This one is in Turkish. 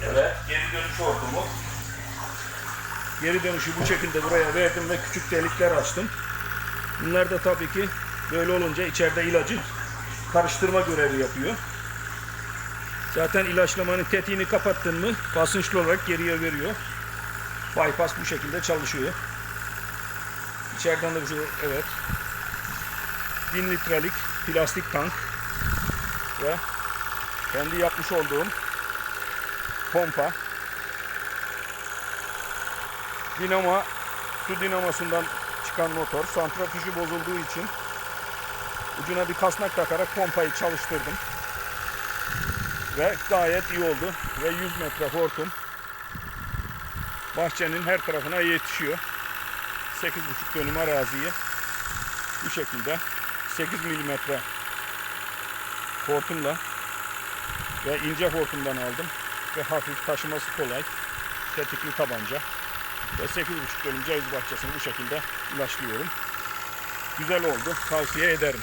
geri dönüş hortumu. Geri dönüşü bu şekilde buraya verdim ve küçük delikler açtım. Bunlar da tabii ki böyle olunca içeride ilacı karıştırma görevi yapıyor. Zaten ilaçlamanın tetiğini kapattın mı basınçlı olarak geriye veriyor. Bypass bu şekilde çalışıyor. İçeriden de bu şey, evet. 1000 litrelik plastik tank ve kendi yapmış olduğum pompa. Dinamo su dinamosundan çıkan motor. Santrifüjü bozulduğu için ucuna bir kasnak takarak pompayı çalıştırdım. Ve gayet iyi oldu. Ve 100 metre hortum bahçenin her tarafına yetişiyor. 8,5 dönüm araziye bu şekilde 8 milimetre hortumla ve ince hortumdan aldım ve hafif taşıması kolay tetikli tabanca ve 8,5 dönüm ceviz bahçesini bu şekilde ilaçlıyorum. Güzel oldu. Tavsiye ederim.